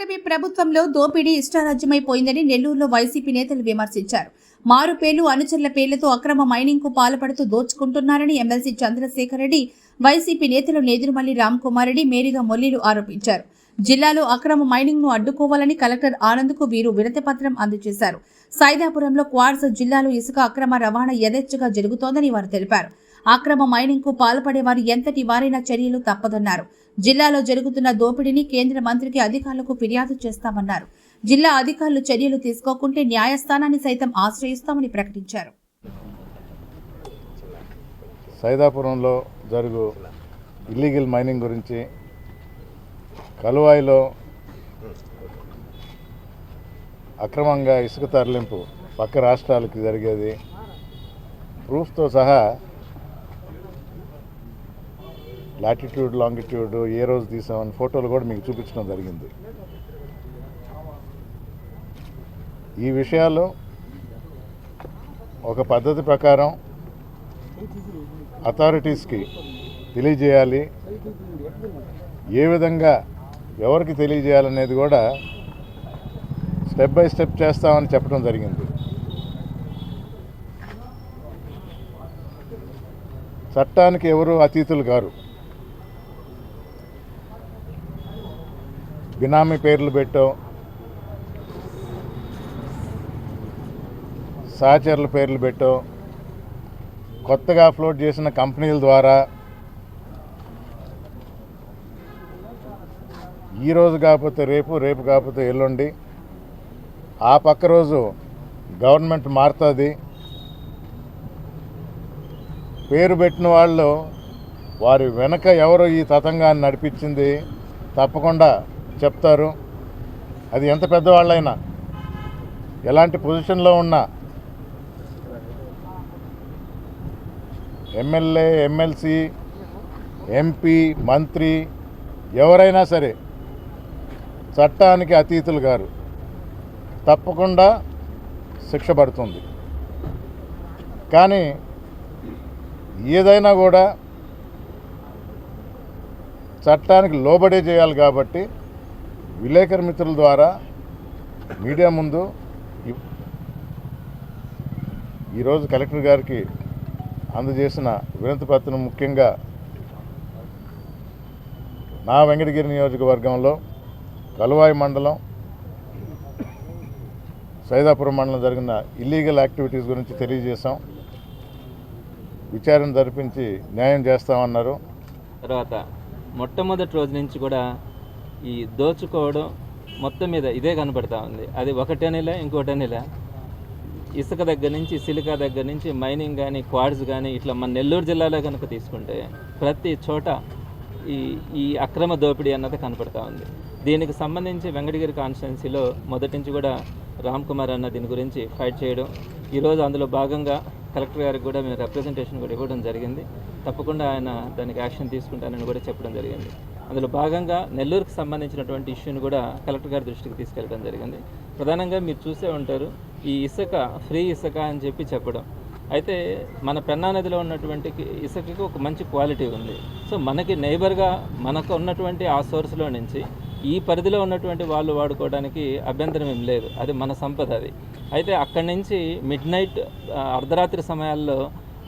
కూటమి ప్రభుత్వంలో దోపిడీ ఇష్టారాజ్యమైపోయిందని నెల్లూరులో వైసీపీ నేతలు విమర్శించారు. మారు పేర్లు అనుచరుల పేర్లతో అక్రమ మైనింగ్కు పాల్పడుతూ దోచుకుంటున్నారని ఎమ్మెల్సీ చంద్రశేఖర్ రెడ్డి వైసీపీ నేతలు నేదురుమల్లి రామ్ కుమార్ రెడ్డి మేరీగా మొల్లీలు ఆరోపించారు. జిల్లాలో అక్రమ మైనింగ్ను అడ్డుకోవాలని కలెక్టర్ ఆనంద్కు వీరు వినతిపత్రం అందజేశారు. సైదాపురంలో క్వార్స్ జిల్లాలో ఇసుక అక్రమ రవాణా యథేచ్ఛగా జరుగుతోందని వారు తెలిపారు. అక్రమ మైనింగ్కు పాల్పడే వారు ఎంతటి వారైనా చర్యలు తప్పదన్నారు. జిల్లాలో జరుగుతున్న దోపిడీని కేంద్ర మంత్రికి అధికారులకు ఫిర్యాదు చేస్తామన్నారు. జిల్లా అధికారులు చర్యలు తీసుకోకుంటే న్యాయస్థానాన్ని సైతం ఆశ్రయిస్తామని ప్రకటించారు. సైదాపురంలో జరుగు ఇల్లీగల్ మైనింగ్ గురించి కలువాయిలో అక్రమంగా ఇసుక తరలింపు పక్క రాష్ట్రాలకి జరిగేది. ప్రూఫ్తో సహా లాటిట్యూడ్ లాంగిట్యూడ్ ఏ రోజు తీసామని ఫోటోలు కూడా మీకు చూపించడం జరిగింది. ఈ విషయాలు ఒక పద్ధతి ప్రకారం అథారిటీస్కి తెలియజేయాలి. ఏ విధంగా ఎవరికి తెలియజేయాలనేది కూడా స్టెప్ బై స్టెప్ చేస్తామని చెప్పడం జరిగింది. చట్టానికి ఎవరు అతీతులు గారు బినామీ పేర్లు పెట్టాం సహచరుల పేర్లు పెట్టాం కొత్తగా ఫ్లోట్ చేసిన కంపెనీల ద్వారా ఈ రోజు కాకపోతే రేపు రేపు కాకపోతే ఎల్లుండి. ఆ పక్క రోజు గవర్నమెంట్ మారుతుంది. పేరు పెట్టిన వాళ్ళు వారి వెనక ఎవరు ఈ తతంగాన్ని నడిపించింది. తప్పకుండా చెప్తారు. అది ఎంత పెద్దవాళ్ళైనా. ఎలాంటి పొజిషన్లో ఉన్నా. ఎమ్మెల్యే ఎమ్మెల్సీ ఎంపీ మంత్రి ఎవరైనా సరే చట్టానికి అతీతులు గారు. తప్పకుండా శిక్ష పడుతుంది. కానీ ఏదైనా కూడా చట్టానికి లోబడే చేయాలి కాబట్టి విలేకరు మిత్రుల ద్వారా మీడియా ముందు ఈరోజు కలెక్టర్ గారికి అందజేసిన వినతి పత్రం ముఖ్యంగా నా వెంకటగిరి నియోజకవర్గంలో కలువాయి మండలం సైదాపురం మండలం జరిగిన ఇల్లీగల్ యాక్టివిటీస్ గురించి తెలియజేశాం. విచారణ జరిపించి న్యాయం చేస్తామన్నారు. తర్వాత మొట్టమొదటి రోజు నుంచి కూడా ఈ దోచుకోవడం మొత్తం మీద ఇదే కనపడతా ఉంది. అది ఒకటనేలా ఇంకోటనేలా ఇసుక దగ్గర నుంచి సిలికా దగ్గర నుంచి మైనింగ్ కానీ క్వాడ్స్ కానీ ఇట్లా మన నెల్లూరు జిల్లాలో కనుక తీసుకుంటే ప్రతి చోట ఈ ఈ అక్రమ దోపిడీ అన్నది కనపడతా ఉంది. దీనికి సంబంధించి వెంకటగిరి కాన్స్టిట్యున్సీలో మొదటి నుంచి కూడా రామ్ కుమార్ అన్న దీని గురించి ఫైట్ చేయడం. ఈరోజు అందులో భాగంగా కలెక్టర్ గారికి కూడా మేము రిప్రజెంటేషన్ కూడా ఇవ్వడం జరిగింది. తప్పకుండా ఆయన దానికి యాక్షన్ తీసుకుంటానని కూడా చెప్పడం జరిగింది. అందులో భాగంగా నెల్లూరుకు సంబంధించినటువంటి ఇష్యూని కూడా కలెక్టర్ గారి దృష్టికి తీసుకెళ్ళడం జరిగింది. ప్రధానంగా మీరు చూసే ఉంటారు ఈ ఇసుక ఫ్రీ ఇసుక అని చెప్పి చెప్పడం. అయితే మన పెన్నా నదిలో ఉన్నటువంటి ఇసుకకి ఒక మంచి క్వాలిటీ ఉంది. సో మనకి నైబర్గా మనకు ఉన్నటువంటి ఆ సోర్స్లో నుంచి ఈ పరిధిలో ఉన్నటువంటి వాళ్ళు వాడుకోవడానికి అభ్యంతరం ఏం లేదు. అది మన సంపద అది. అయితే అక్కడి నుంచి మిడ్ నైట్ అర్ధరాత్రి సమయాల్లో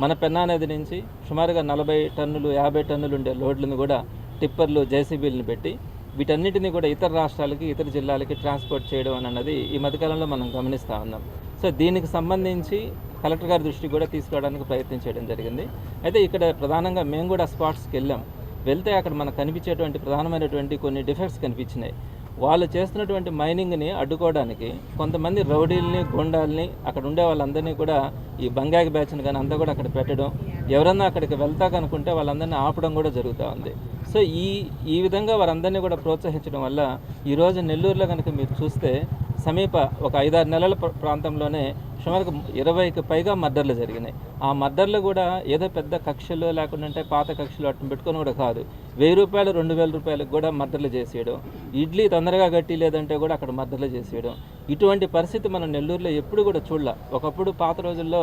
మన పెన్నా నది నుంచి సుమారుగా నలభై టన్నులు యాభై టన్నులు ఉండే లోడ్లను కూడా టిప్పర్లు జేసీబీలను పెట్టి వీటన్నిటిని కూడా ఇతర రాష్ట్రాలకి ఇతర జిల్లాలకి ట్రాన్స్పోర్ట్ చేయడం అని అన్నది ఈ మధ్యకాలంలో మనం గమనిస్తూ ఉన్నాం. సో దీనికి సంబంధించి కలెక్టర్ గారి దృష్టికి కూడా తీసుకోవడానికి ప్రయత్నం చేయడం జరిగింది. అయితే ఇక్కడ ప్రధానంగా మేము కూడా స్పాట్స్కి వెళ్ళాం. వెళ్తే అక్కడ మనకు కనిపించేటువంటి ప్రధానమైనటువంటి కొన్ని డిఫెక్ట్స్ కనిపించినాయి. వాళ్ళు చేస్తున్నటువంటి మైనింగ్ని అడ్డుకోవడానికి కొంతమంది రౌడీల్ని గుండాల్ని అక్కడ ఉండే వాళ్ళందరినీ కూడా ఈ బంగాగి బ్యాచ్ని కానీ అంతా కూడా అక్కడ పెట్టడం ఎవరన్నా అక్కడికి వెళ్తా కనుకుంటే వాళ్ళందరినీ ఆపడం కూడా జరుగుతూ ఉంది. సో ఈ ఈ విధంగా వారందరినీ కూడా ప్రోత్సహించడం వల్ల ఈరోజు నెల్లూరులో కనుక మీరు చూస్తే సమీప ఒక ఐదారు నెలల ప్రాంతంలోనే సుమారు ఇరవైకి పైగా మర్డర్లు జరిగినాయి. ఆ మర్డర్లు కూడా ఏదో పెద్ద కక్షలు లేకుండా అంటే పాత కక్షలు అట్టు పెట్టుకొని కూడా కాదు. వెయ్యి రూపాయలు రెండు వేల రూపాయలకు కూడా మర్డర్లు చేసేయడం ఇడ్లీ తొందరగా గట్టి లేదంటే కూడా అక్కడ మర్డర్లు చేసేయడం. ఇటువంటి పరిస్థితి మనం నెల్లూరులో ఎప్పుడు కూడా చూడలే. ఒకప్పుడు పాత రోజుల్లో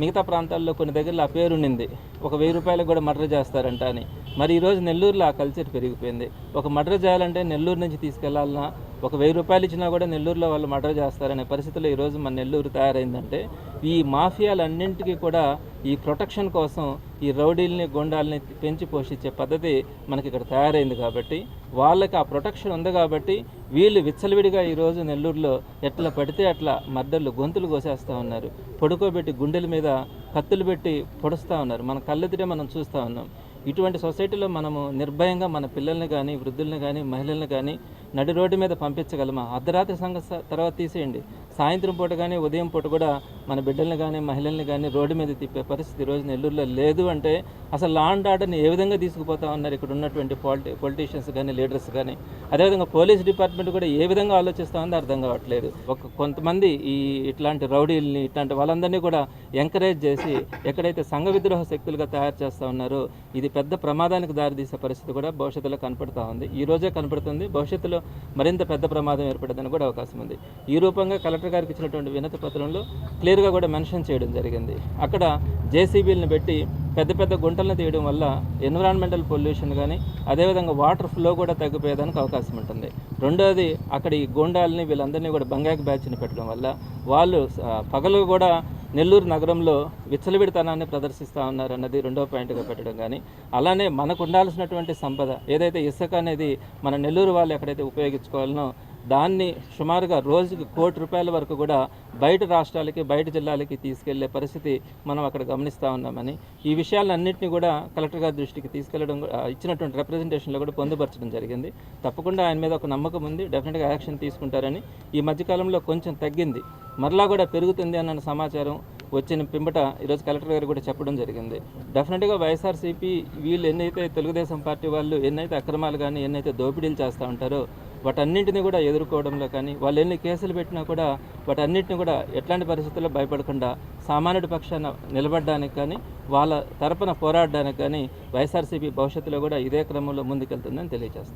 మిగతా ప్రాంతాల్లో కొన్ని దగ్గరలో ఆ పేరు ఉండింది. ఒక వెయ్యి రూపాయలకు కూడా మర్డర్ చేస్తారంట అని. మరి ఈరోజు నెల్లూరులో ఆ కల్చర్ పెరిగిపోయింది. ఒక మర్డర్ చేయాలంటే నెల్లూరు నుంచి తీసుకెళ్ళాలన్నా ఒక వెయ్యి రూపాయలు ఇచ్చినా కూడా నెల్లూరులో వాళ్ళు మర్డర్ చేస్తారనే పరిస్థితిలో ఈరోజు మన నెల్లూరు తయారైందంటే ఈ మాఫియాలన్నింటికీ కూడా ఈ ప్రొటెక్షన్ కోసం ఈ రౌడీల్ని గుండాల్ని పెంచి పోషించే పద్ధతి మనకి ఇక్కడ తయారైంది కాబట్టి వాళ్ళకి ఆ ప్రొటెక్షన్ ఉంది కాబట్టి వీళ్ళు విచ్చలవిడిగా ఈరోజు నెల్లూరులో ఎట్లా పడితే అట్లా మర్డర్లు గొంతులు కోసేస్తూ ఉన్నారు. పడుకోబెట్టి గుండెల మీద కత్తులు పెట్టి పొడుస్తూ ఉన్నారు. మన కళ్ళెదిరే మనం చూస్తూ ఉన్నాం. ఇటువంటి సొసైటీలో మనము నిర్భయంగా మన పిల్లల్ని కానీ వృద్ధుల్ని కానీ మహిళల్ని కానీ నడి రోడ్డు మీద పంపించగలమా? అర్ధరాత్రి సంఘ తర్వాత తీసేయండి. సాయంత్రం పూట కానీ ఉదయం పూట కూడా మన బిడ్డల్ని కానీ మహిళల్ని కానీ రోడ్డు మీద తిప్పే పరిస్థితి రోజు నెల్లూరులో లేదు అంటే అసలు లా అండ్ ఆర్డర్ని ఏ విధంగా తీసుకుపోతా ఉన్నారు ఇక్కడ ఉన్నటువంటి పాలిటి పొలిటీషియన్స్ కానీ లీడర్స్ కానీ? అదేవిధంగా పోలీస్ డిపార్ట్మెంట్ కూడా ఏ విధంగా ఆలోచిస్తూ ఉందో అర్థం కావట్లేదు. ఒక కొంతమంది ఈ ఇట్లాంటి రౌడీల్ని ఇట్లాంటి వాళ్ళందరినీ కూడా ఎంకరేజ్ చేసి ఎక్కడైతే సంఘ విద్రోహ శక్తులుగా తయారు చేస్తూ ఉన్నారో ఇది పెద్ద ప్రమాదానికి దారితీసే పరిస్థితి కూడా భవిష్యత్తులో కనపడుతూ ఉంది. ఈ రోజే కనపడుతుంది. భవిష్యత్తులో మరింత పెద్ద ప్రమాదం ఏర్పడేదని కూడా అవకాశం ఉంది. ఈ రూపంగా కలెక్టర్ గారికి ఇచ్చినటువంటి వినతి పత్రంలో క్లియర్గా కూడా మెన్షన్ చేయడం జరిగింది. అక్కడ జేసీబీలను పెట్టి పెద్ద పెద్ద గుంటలను తీయడం వల్ల ఎన్విరాన్మెంటల్ పొల్యూషన్ కానీ అదేవిధంగా వాటర్ ఫ్లో కూడా తగ్గిపోయేదానికి అవకాశం ఉంటుంది. రెండోది అక్కడ ఈ గుండాలని వీళ్ళందరినీ కూడా బంగాక్ బ్యాచ్ని పెట్టడం వల్ల వాళ్ళు పగలు కూడా నెల్లూరు నగరంలో విచ్చలవిడితనాన్ని ప్రదర్శిస్తూ ఉన్నారు అన్నది రెండో పాయింట్గా పెట్టడం కానీ అలానే మనకు ఉండాల్సినటువంటి సంపద ఏదైతే ఇసుక అనేది మన నెల్లూరు వాళ్ళు ఎక్కడైతే ఉపయోగించుకోవాలనో దాన్ని సుమారుగా రోజుకి కోటి రూపాయల వరకు కూడా బయట రాష్ట్రాలకి బయట జిల్లాలకి తీసుకెళ్ళే పరిస్థితి మనం అక్కడ గమనిస్తూ ఉన్నామని ఈ విషయాలన్నింటినీ కూడా కలెక్టర్ గారి దృష్టికి తీసుకెళ్ళడం ఇచ్చినటువంటి రిప్రజెంటేషన్లో కూడా పొందుపరచడం జరిగింది. తప్పకుండా ఆయన మీద ఒక నమ్మకం ఉంది డెఫినెట్గా యాక్షన్ తీసుకుంటారని. ఈ మధ్యకాలంలో కొంచెం తగ్గింది మరలా కూడా పెరుగుతుంది అన్న సమాచారం వచ్చిన పింబట ఈరోజు కలెక్టర్ గారు కూడా చెప్పడం జరిగింది. డెఫినెట్గా వైఎస్ఆర్సీపీ వీళ్ళు ఎన్నైతే తెలుగుదేశం పార్టీ వాళ్ళు ఎన్నైతే అక్రమాలు కానీ ఎన్నైతే దోపిడీలు చేస్తూ ఉంటారో వాటన్నింటినీ కూడా ఎదుర్కోవడంలో కానీ వాళ్ళు ఎన్ని కేసులు పెట్టినా కూడా వాటన్నిటిని కూడా ఎట్లాంటి పరిస్థితుల్లో భయపడకుండా సామాన్యుడి పక్షాన నిలబడడానికి కానీ వాళ్ళ తరపున పోరాడడానికి కానీ వైఎస్ఆర్సీపీ భవిష్యత్తులో కూడా ఇదే క్రమంలో ముందుకెళ్తుందని తెలియజేస్తుంది